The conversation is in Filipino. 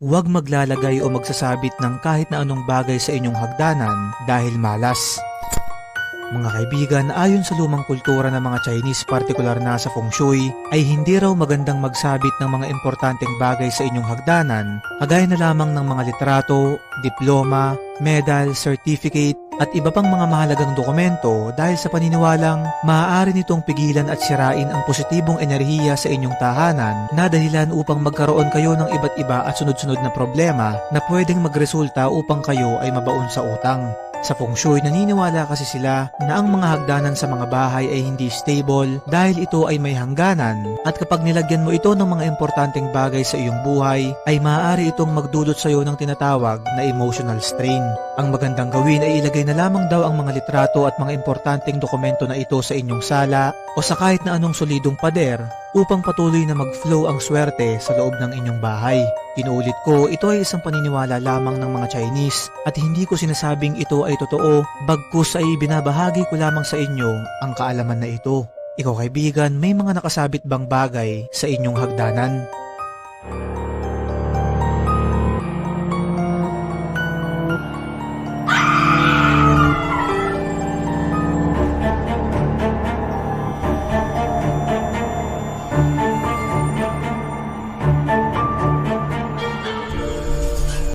huwag maglalagay o magsasabit ng kahit na anong bagay sa inyong hagdanan dahil malas. Mga kaibigan, ayon sa lumang kultura ng mga Chinese, partikular na sa feng shui, ay hindi raw magandang magsabit ng mga importanteng bagay sa inyong hagdanan, kagaya na lamang ng mga litrato, diploma, medal, certificate, at iba pang mga mahalagang dokumento dahil sa paniniwalang maaari nitong pigilan at sirain ang positibong enerhiya sa inyong tahanan na dahilan upang magkaroon kayo ng iba't iba at sunod-sunod na problema na pwedeng magresulta upang kayo ay mabaon sa utang. Sa feng shui, naniniwala kasi sila na ang mga hagdanan sa mga bahay ay hindi stable dahil ito ay may hangganan at kapag nilagyan mo ito ng mga importanteng bagay sa iyong buhay, ay maaari itong magdulot sa iyo ng tinatawag na emotional strain. Ang magandang gawin ay ilagay na lamang daw ang mga litrato at mga importanteng dokumento na ito sa inyong sala o sa kahit na anong solidong pader upang patuloy na mag-flow ang swerte sa loob ng inyong bahay. Inuulit ko, ito ay isang paniniwala lamang ng mga Chinese at hindi ko sinasabing ito ay totoo, bagkus ay binabahagi ko lamang sa inyo ang kaalaman na ito. Ikaw kaibigan, may mga nakasabit bang bagay sa inyong hagdanan?